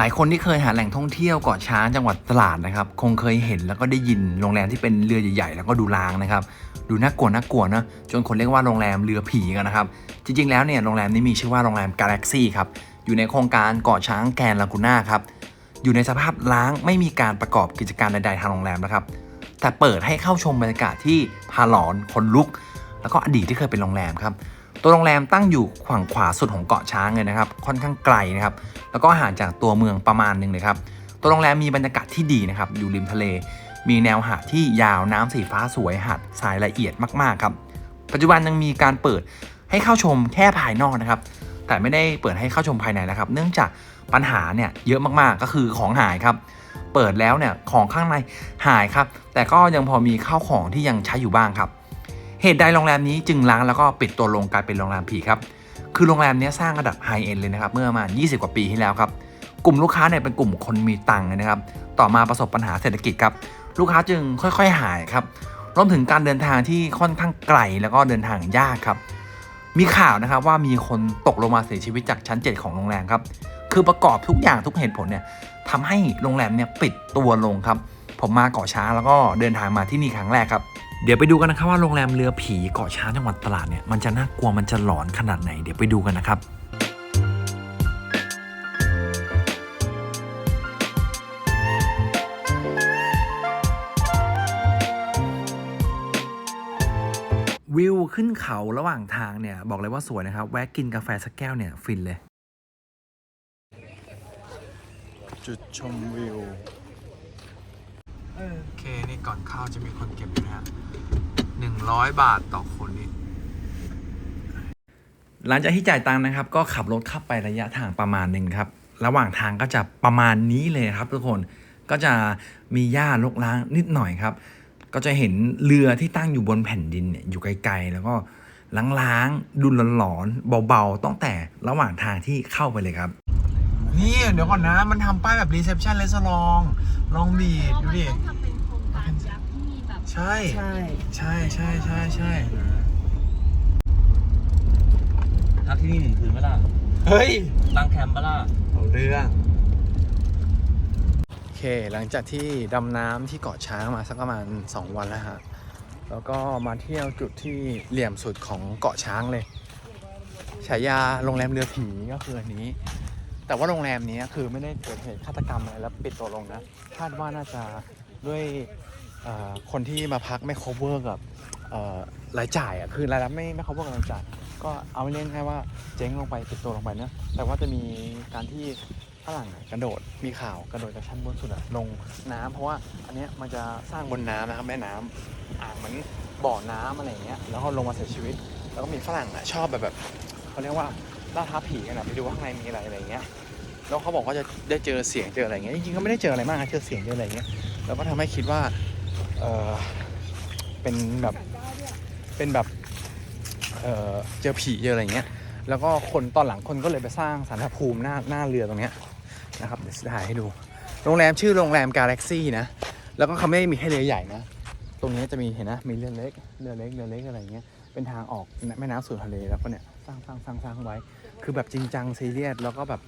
หลายคนที่เคยหาแหล่งท่องเที่ยวเกาะช้างจังหวัดตราดนะครับ คงเคยเห็นแล้วก็ได้ยินโรงแรมที่เป็นเรือใหญ่ๆ แล้วก็ดูรางนะครับ ดูน่ากลัวน่ากลัวนะจนคนเรียกว่าโรงแรมเรือผีกันนะครับ จริงๆ แล้วเนี่ยโรงแรมนี้มีชื่อว่าโรงแรม Galaxy ครับ อยู่ในโครงการเกาะช้างแกนลากูน่าครับ อยู่ในสภาพล้างไม่มีการประกอบกิจการใดๆทางโรงแรมนะครับ แต่เปิดให้เข้าชมบรรยากาศที่พาหลอนคนลุก แล้วก็อดีตที่เคยเป็นโรงแรมครับ ตัวโรงแรมตั้งอยู่ฝั่งขวาสุดของเกาะช้างเลยนะครับ ค่อนข้างไกลนะครับ แล้วก็ห่างจากตัวเมืองประมาณหนึ่งเลยครับ ตัวโรงแรมมีบรรยากาศที่ดีนะครับ อยู่ริมทะเล มีแนวหาดที่ยาวน้ำสีฟ้าสวยหาดทรายละเอียดมากๆครับ ปัจจุบันยังมีการเปิดให้เข้าชมแค่ภายนอกนะครับ แต่ไม่ได้เปิดให้เข้าชมภายในนะครับ เนื่องจากปัญหาเนี่ยเยอะมากๆ ก็คือของหายครับ เปิดแล้วเนี่ยของข้างในหายครับ แต่ก็ยังพอมีข้าวของที่ยังใช้อยู่บ้างครับ เหตุใดโรงแรมนี้จึงล้างแล้วก็ปิดตัวลงกลายเป็นโรงแรมผีครับ คือโรงแรมนี้สร้างระดับไฮเอ็นเลยนะครับ เมื่อประมาณ 20 กว่าปีที่แล้วครับ กลุ่มลูกค้าเนี่ยเป็นกลุ่มคนมีตังค์นะครับ ต่อมาประสบปัญหาเศรษฐกิจครับ ลูกค้าจึงค่อยๆ หายครับ รวมถึงการเดินทางที่ค่อนข้างไกลแล้วก็เดินทางยากครับ มีข่าวนะครับว่ามีคนตกลงมาเสียชีวิตจากชั้น 7 ของโรงแรมครับ คือประกอบทุกอย่างทุกเหตุผลเนี่ยทำให้โรงแรมเนี่ยปิดตัวลงครับ ผมมาเกาะช้าแล้วก็เดินทางมาที่นี่ครั้งแรกครับ เดี๋ยวไปดูกันนะครับว่าโรงแรมเรือผีเกาะช้างจังหวัดตราดเนี่ยมันจะน่ากลัวมันจะหลอนขนาดไหนเดี๋ยวไปดูกันนะครับวิวขึ้นเขาระหว่างทางเนี่ย บอกเลยว่าสวยนะครับ แวะกินกาแฟสักแก้วเนี่ย ฟินเลย จุดชมวิว โอเค นี่ก่อนเข้าจะมีคนเก็บอยู่นะฮะหนึ่งร้อยบาทต่อคนนี่หลังจากที่จ่ายตังค์นะครับ ก็ขับรถเข้าไประยะทางประมาณหนึ่งครับ ระหว่างทางก็จะประมาณนี้เลยครับทุกคนก็จะมีหญ้ารกร้างนิดหน่อยครับ ก็จะเห็นเรือที่ตั้งอยู่บนแผ่นดินเนี่ยอยู่ไกลๆ แล้วก็ล้างๆ ดุลหลอนๆเบาๆตั้งแต่ระหว่างทางที่เข้าไปเลยครับ นี่เดี๋ยวก่อนนะ มันทำป้ายแบบรีเซพชันเลสลอง ลองบีดดูดิ ต้องทำเป็นโครงการยักษ์ที่มีแบบใช่ ใช่ ใช่ใช่ใช่ใช่พักที่นี่หนึ่งคืนเมื่อล่ะเฮ้ย ตั้งแคมป์เมื่อล่ะเอาเรื่อง โอเค หลังจากที่ดำน้ำที่เกาะช้างมาสักประมาณ 2 วันแล้วฮะ แล้วก็มาเที่ยวจุดที่เหลี่ยมสุดของเกาะช้างเลย ฉายาโรงแรมเรือผีก็คืออันนี้ แต่ว่าโรงแรมนี้คือไม่ได้เกิดเหตุฆาตกรรมอะไรแล้วปิดตัวลงนะ คาดว่าน่าจะด้วยคนที่มาพักไม่ cover กับรายจ่ายอะคือรายรับไม่ไม่ cover กับรายจ่าย ก็เอาเล่นแค่ว่าเจ๊งลงไปปิดตัวลงไปเนะแต่ว่าจะมีการที่ฝรั่งกระโดดมีข่าวกระโดดจากชั้นบนสุดลงน้ำเพราะว่าอันเนี้ยมันจะสร้างบนน้ำนะครับแม่น้ำอ่างเหมือนบ่อน้ำอะไรเงี้ยแล้วก็ลงมาเสียชีวิต แล้วก็มีฝรั่งอะชอบแบบแบบเขาเรียกว่า ล่าท้าผีกันะไปดูข้างในมีอะไรอะไรเงี้ยแล้วเขาบอกว่าจะได้เจอเสียงเจออะไรเงี้ยจริงๆก็ไม่ได้เจออะไรมากนะเจอเสียงเจออะไรเงี้ยแล้วก็ทำให้คิดว่าเออเป็นแบบเป็นแบบเออเจอผีเจออะไรเงี้ยแล้วก็คนตอนหลังคนก็เลยไปสร้างสารภูมิหน้าหน้าเรือตรงเนี้ยนะครับเดี๋ยวจะถ่ายให้ดู โรงแรมชื่อโรงแรมกาแล็กซี่นะแล้วก็เขาไม่ได้มีแค่เรือใหญ่นะตรงนี้จะมีเห็นนะมีเรือเล็กเรือเล็กเรือเล็กอะไรเงี้ยเป็นทางออกแม่น้ำสู่ทะเลแล้วก็เนี่ยสร้างสร้างสร้างสร้างไว้ คือแบบจริงจังซีเรียสแล้วก็แบบ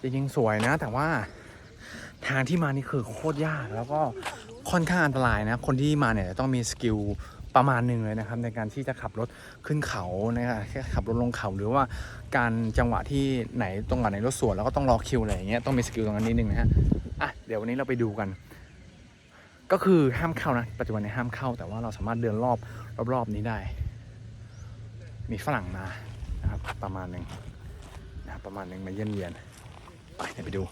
จริงๆสวยนะ แต่ว่าทางที่มานี่คือโคตรยากแล้วก็ค่อนข้างอันตรายนะ คนที่มาเนี่ยต้องมีสกิลประมาณหนึ่งเลยนะครับ ในการที่จะขับรถขึ้นเขานะครับขับรถลงเขาหรือว่าการจังหวะที่ไหนตรงไหนรถสวนแล้วก็ต้องรอคิวอะไรอย่างเงี้ยต้องมีสกิลตรงนั้นนิดนึงนะฮะอะเดี๋ยววันนี้เราไปดูกัน ก็คือห้ามเข้านะปัจจุบันนี้ห้ามเข้า แต่ว่าเราสามารถเดินรอบรอบๆนี้ได้ มีฝรั่งมานะครับประมาณหนึ่ง ประมาณหนึ่งมาเยี่ยมเยียน ไปเดี๋ยวไปดู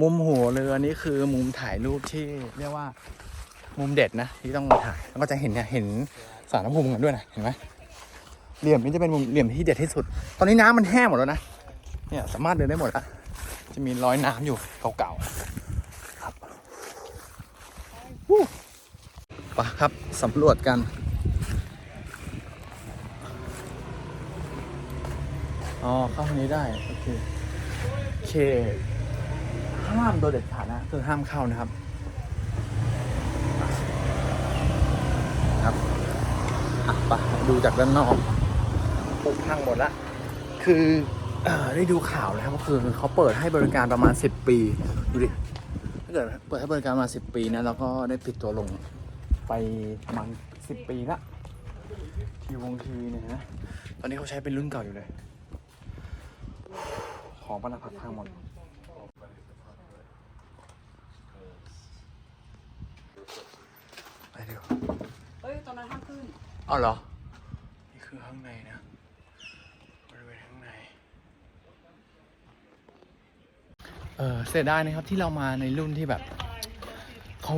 มุมหัวเรือนี่คือมุมถ่ายรูปที่เรียกว่า มุมเด็ดนะที่ต้องมาถ่ายแล้วก็จะเห็นเนี่ยเห็นสารน้ำพุมกันด้วยนะเห็นไหมเหลี่ยมนี้จะเป็นมุมเหลี่ยมที่เด็ดที่สุด ตอนนี้น้ำมันแห้งหมดแล้วนะเนี่ยสามารถเดินได้หมดละจะมีรอยน้ำอยู่เก่าๆครับวู้ปะครับสำรวจกันอ๋อเข้าทางนี้ได้โอเคเคห้ามโดยเด็ดขาดนะคือห้ามเข้านะครับ ครับอะไปดูจากด้านนอกปุพังหมดละ คือเอ่อได้ดูข่าวนะครับก็คือเขาเปิดให้บริการประมาณ 10 ปีดูดิถ้าเกิดเปิดให้บริการมา 10 ปีนะแล้วก็ได้ปิดตัวลงไปประมาณ10 ปีละทีวงทีวีเนี่ยนะตอนนี้เขาใช้เป็นรุ่นเก่าอยู่เลย ของปนักพักพังหมดไปเดี๋ยว เฮ้ยตอนนั้นห้ามขึ้น เอาเหรอ นี่คือข้างในนะบริเวณข้างใน เออเสียดายนะครับที่เรามาในรุ่นที่แบบเขา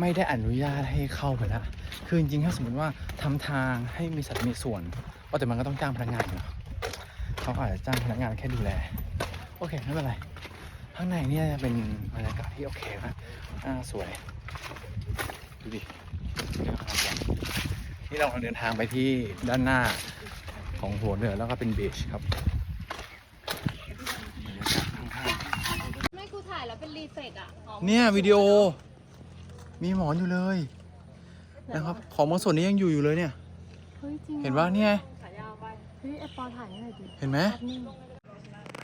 ไม่ได้อนุญาตให้เข้าไปแล้วคือจริงๆถ้าสมมติว่าทำทางให้มีสัดมีส่วนว่าแต่มันก็ต้องจ้างพนักงานอยู่แล้วเขาก็อาจจะจ้างพนักงานแค่ดูแล โอเคไม่เป็นไร ข้างในเนี่ยจะเป็นบรรยากาศที่โอเคนะอ่าสวย ดูดิ นี่เรากำลังเดินทางไปที่ด้านหน้าของหัวเรือแล้วก็เป็นบีชครับบรรยากาศข้างๆไม่กูถ่ายแล้วเป็นรีเฟกอะอ๋อเนี่ยวิดีโอ มีหมอนอยู่เลยนะครับของบางส่วนนี้ยังอยู่อยู่เลยเนี่ยเฮ้ยจริงเห็นว่าเนี่ยขายาวไปเฮ้ยไอปอถ่ายให้หน่อยดิเห็นไหมแป๊บนึง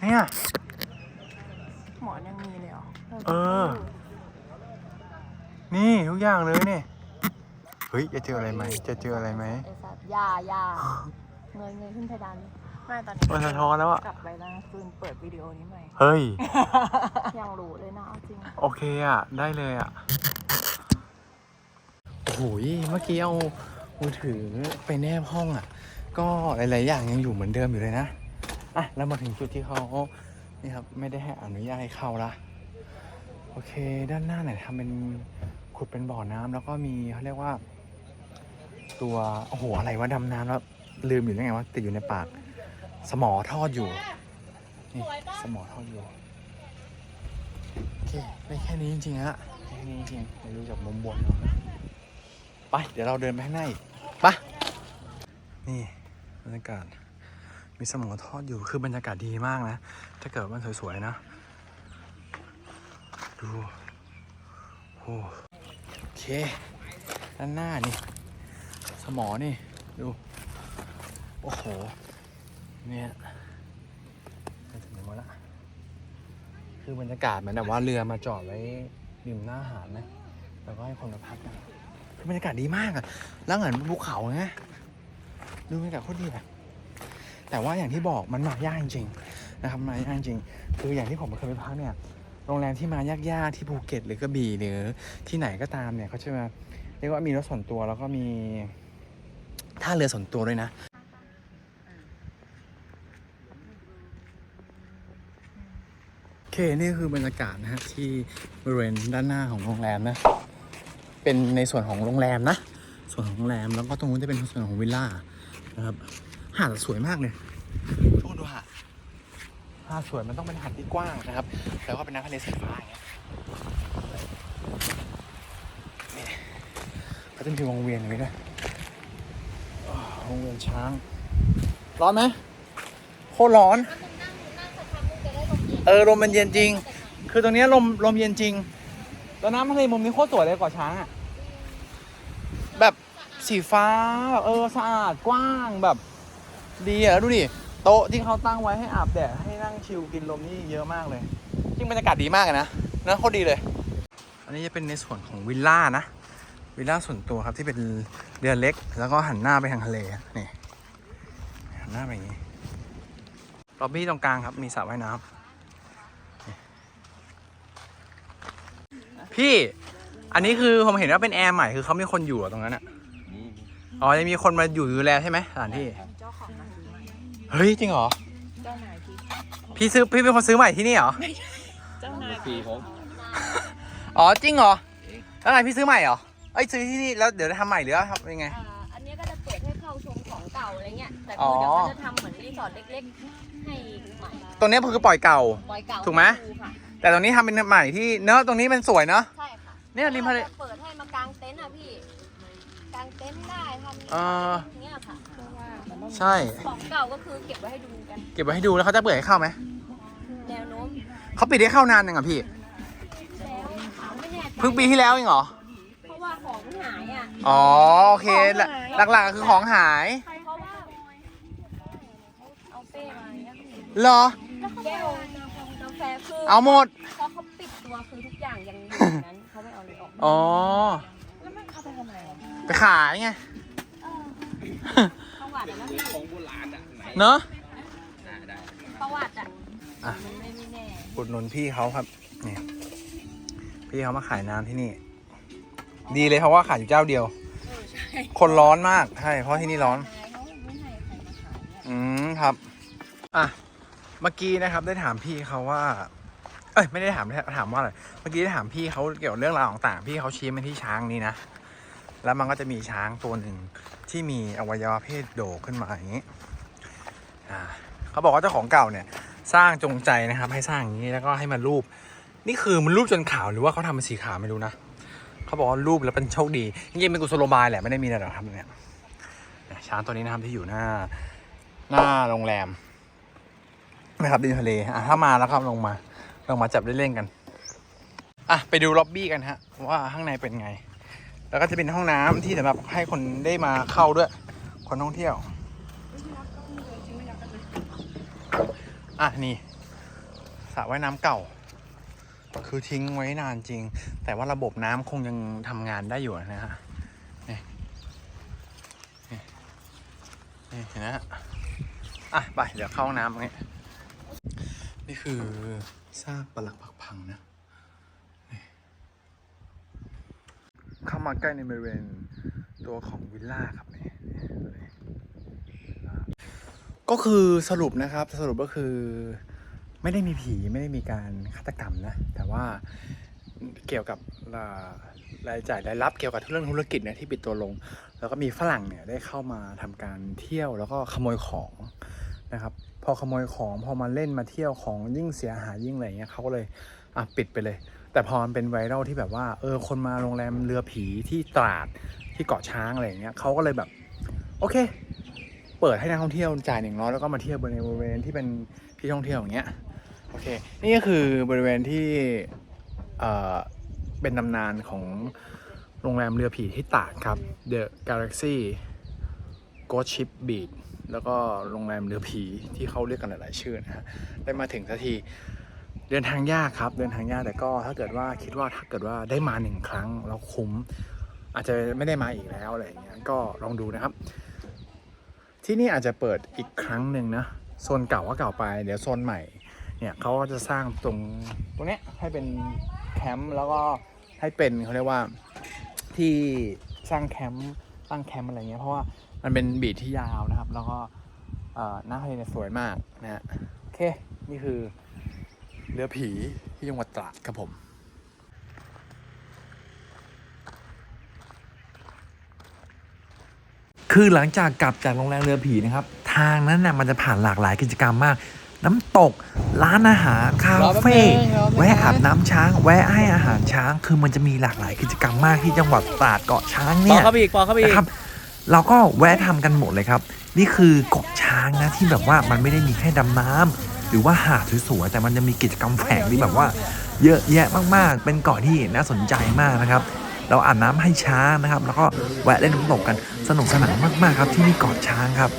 เนี่ยหมอนยังมีเลยเหรอเออ นี่ทุกอย่างเลยเนี่ย เฮ้ย จะเจออะไรไหม จะเจออะไรไหมไอสัตว์ยายาเงยเงยขึ้นเพดานเลยไม่ตอนนี้มันสะท้อนแล้วอะกลับไปแล้วนะฟืนเปิดวิดีโอนี้ใหม่ เฮ้ย ยังรู้เลยนะเอาจริง โอเคอะได้เลยอะโอ้โหเมื่อกี้เอามือถือไปแนบห้องอะก็หลาย ๆ อย่างยังอยู่เหมือนเดิมอยู่เลยนะ อะ แล้วมาถึงจุดที่เขานี่ครับ ไม่ได้ให้อนุญาตให้เข้าละ โอเค ด้านหน้าเนี่ยทำเป็นขุดเป็นบ่อน้ำแล้วก็มีเขาเรียกว่า ตัวโอ้โหอะไรวะดำน้ำแล้วลืมอยู่ได้ไงวะติดอยู่ในปาก สมอทอดอยู่นี่สมอทอดอยู่โอเคได้แค่นี้จริงๆฮะแค่นี้จริงๆเดี๋ยวดูจากมุมบนเนอะไปเดี๋ยวเราเดินไปข้างหน้าอีกไปนี่บรรยากาศมีสมอทอดอยู่คือบรรยากาศดีมากนะ ถ้าเกิดมันสวยๆนะดูโอ้โอเคด้านหน้านี่ สมอนี่ ดู โอ้โห เนี่ยถึงไหนหมดละคือบรรยากาศเหมือนแบบว่าเรือมาจอดไว้ริมหน้าหาดนะแล้วก็ให้คนมาพักกันคือบรรยากาศดีมากอะแล้วเหมือนภูเขาไงดูบรรยากาศโคตรดีอะแต่ว่าอย่างที่บอกมันมายากจริงๆนะครับมายากจริง คืออย่างที่ผมเคยไปพักเนี่ยโรงแรมที่มายากๆที่ภูเก็ตหรือกระบี่หรือที่ไหนก็ตามเนี่ยเขาจะมาเรียกว่ามีรถส่วนตัวแล้วก็มี ท่าเรือส่วนตัวด้วยนะ โอเค นี่คือบรรยากาศนะฮะ ที่บริเวณด้านหน้าของโรงแรมนะ เป็นในส่วนของโรงแรมนะ ส่วนของโรงแรมแล้วก็ตรงนู้นจะเป็นส่วนของวิลล่านะครับ หาดสวยมากเลยทุกคนดูหาดหาดสวยมันต้องเป็นหาดที่กว้างนะครับ แล้วก็เป็นน้ำทะเลสีฟ้าอย่างเงี้ยนี่ก็จะมีวงเวียนอย่างนี้ด้วย อ้าววงเวียนช้าง ร้อนไหมโคตรร้อน เออลมมันเย็นจริง คือตรงนี้ลมลมเย็นจริง แล้วน้ำทะเลมุมนี้โคตรสวยเลยเกาช้างอะ แบบสีฟ้าแบบเออสะอาดกว้างแบบดีอะแล้วดูดิโต๊ะที่เขาตั้งไว้ให้อาบแดดให้นั่งชิลกินลมนี่เยอะมากเลย จริงบรรยากาศดีมากนะนะโคตรดีเลย อันนี้จะเป็นในส่วนของวิลล่านะ วิลล่าส่วนตัวครับที่เป็นเรือเล็ก แล้วก็หันหน้าไปทางทะเลนี่หันหน้าไปอย่างนี้ล็อบบี้ตรงกลางครับมีสระว่ายน้ำพี่อันนี้คือผมเห็นว่าเป็นแอร์ใหม่คือเขามีคนอยู่เหรอตรงนั้นอะนี่อ๋อยังมีคนมาอยู่ดูแลใช่ไหมสถานที่เจ้าของมาซื้อใหม่เฮ้ยจริงเหรอเจ้านายพี่พี่ซื้อพี่เป็นคนซื้อใหม่ที่นี่เหรอเจ้านายฟรีผมอ๋อจริงเหรอแล้วไงพี่ซื้อใหม่เหรอ เอ้ยซื้อที่นี่แล้วเดี๋ยวจะทำใหม่หรือว่าทำยังไง อ่าอันเนี้ยก็จะเปิดให้เข้าชมของเก่าอะไรเงี้ย แต่อ๋คืออเดี๋ยวเขาจะทำเหมือนรีสอร์ทเล็กๆ ให้ใหม่ตรงเนี้ยคือปล่อยเก่า ปล่อยเก่าถูกไหมดูค่ะแต่ตรงนี้ทำเป็นใหม่ที่เนอะตรงนี้มันสวยเนอะ ใช่ค่ะเนี่ยริมทะเลจะเปิดให้มากางเต็นท์อะพี่ กางเต็นท์ได้ทำเอออย่างเงี้ยค่ะ ใช่ ของเก่าก็คือเก็บไว้ให้ดูกัน เก็บไว้ให้ดูแล้วเขาจะเปิดให้เข้าไหมแนวโน้มเขาปิดให้เข้านานยังอะพี่แล้วไม่แน่ใจเพิ่งปีที่แล้วเองเหรอ อะอ๋อโอเคหลักๆก็คือของหายเพราะว่าเอาเป้มาอย่างเงี้ยเหรอ แก้วกาแฟคือเอาหมดเพราะเขาปิดตัวคือทุกอย่างยังอยู่อย่างนั้นเขาไม่เอาเลยออกอ๋อ แล้วมันเอาไปทำอะไรอะไปขายไง ประวัติอะนะพี่เนอะประวัติอะอะ มันไม่ไม่แน่ อุดหนุนพี่เขาครับ นี่ พี่เขามาขายน้ำที่นี่ ดีเลยเพราะว่าขายอยู่เจ้าเดียวคนร้อนมากใช่เพราะที่นี่ร้อนใช่เขาไม่ให้ใครมาขายเนี่ยอืมครับ อะ เมื่อกี้นะครับได้ถามพี่เขาว่า เอ้ยไม่ได้ถามถามว่าอะไร เมื่อกี้ได้ถามพี่เขาเกี่ยวกับเรื่องราวต่างๆ พี่เขาชี้มาที่ช้างนี้นะ แล้วมันก็จะมีช้างตัวหนึ่งที่มีอวัยวะเพศโดขึ้นมาอย่างนี้ อ่าเขาบอกว่าเจ้าของเก่าเนี่ย สร้างจงใจนะครับ ให้สร้างอย่างนี้แล้วก็ให้มันรูป นี่คือมันรูปจนขาวหรือว่าเขาทำเป็นสีขาวไม่รู้นะ เขาบอกว่ารูปแล้วเป็นโชคดีจริงๆเป็นกุศโลบายแหละไม่ได้มีอะไรหรอกครับเนี่ยช้างตัวนี้นะครับที่อยู่หน้า หน้าโรงแรมนะครับริมทะเลอะถ้ามาแล้วครับลงมาลงมาจับเล่นๆกันอะไปดูล็อบบี้กันฮะว่าข้างในเป็นไง แล้วก็จะเป็นห้องน้ำที่สำหรับให้คนได้มาเข้าด้วย คนท่องเที่ยวอะนี่สระว่ายน้ำเก่า คือทิ้งไว้นานจริง แต่ว่าระบบน้ำคงยังทำงานได้อยู่นะฮะนี่นี่เห็นนะฮะอะ ไปเดี๋ยวเข้าห้องน้ำตรงนี้นี่คือซากปลักผักพังนะเข้ามาใกล้ในบริเวณตัวของวิลล่าครับนี่นี่ก็คือสรุปนะครับ สรุปก็คือ ไม่ได้มีผีไม่ได้มีการฆาตกรรมนะ แต่ว่าเกี่ยวกับรายจ่ายรายรับเกี่ยวกับเรื่องธุรกิจเนี่ยที่ปิดตัวลง แล้วก็มีฝรั่งเนี่ยได้เข้ามาทำการเที่ยวแล้วก็ขโมยของนะครับ พอขโมยของพอมาเล่นมาเที่ยวของยิ่งเสียหายยิ่งอะไรเงี้ยเขาก็เลยอะปิดไปเลย แต่พอมันเป็นไวรัลที่แบบว่าเออคนมาโรงแรมเรือผีที่ตราดที่เกาะช้างอะไรเงี้ยเขาก็เลยแบบโอเค เปิดให้นักท่องเที่ยวจ่ายหนึ่งร้อยแล้วก็มาเที่ยวบริเวณที่เป็นที่ท่องเที่ยวอย่างเงี้ย โอเค นี่ก็คือบริเวณที่เอ่อเป็นตำนานของโรงแรมเรือผีที่ตาดครับ The Galaxy Ghost Ship Beach แล้วก็โรงแรมเรือผีที่เขาเรียกกันหลาย ๆ ชื่อนะฮะ ได้มาถึงสักที เดินทางยากครับ เดินทางยากแต่ก็ถ้าเกิดว่าคิดว่าถ้าเกิดว่าได้มาหนึ่งครั้งแล้วคุ้ม อาจจะไม่ได้มาอีกแล้วอะไรอย่างเงี้ย ก็ลองดูนะครับ ที่นี่อาจจะเปิดอีกครั้งหนึ่งนะ โซนเก่าก็เก่าไป เดี๋ยวโซนใหม่ เนี่ยเขาก็จะสร้างตรงตรงเนี้ยให้เป็นแคมป์แล้วก็ให้เป็นเขาเรียกว่าที่สร้างแคมป์ตั้งแคมป์อะไรเงี้ยเพราะว่ามันเป็นบีทที่ยาวนะครับ แล้วก็หน้าทะเลเนี่ยสวยมากนะฮะโอเค นี่คือเรือผีที่จังหวัดตราดครับผมคือหลังจากกลับจากโรงแรมเรือผีนะครับ ทางนั้นน่ะมันจะผ่านหลากหลายกิจกรรมมาก น้ำตก ร้านอาหาร คาเฟ่แวะอาบน้ำช้าง แวะให้อาหารช้าง คือมันจะมีหลากหลายกิจกรรมมากที่จังหวัดตราดเกาะช้างปอเนี่ยเข้าไปอีกปอเข้าไปอีกนะครับเราก็แวะทำกันหมดเลยครับ นี่คือเกาะช้างนะที่แบบว่ามันไม่ได้มีแค่ดำน้ำหรือว่าหาดสวยๆแต่มันจะมีกิจกรรมแฝงที่แบบว่า เยอะแยะมากๆ เป็นเกาะที่น่าสนใจมากนะครับเราอาบน้ำให้ช้างนะครับ แล้วก็แวะเล่นน้ำตกกันสนุกสนานมากๆครับที่นี่เกาะช้างครับ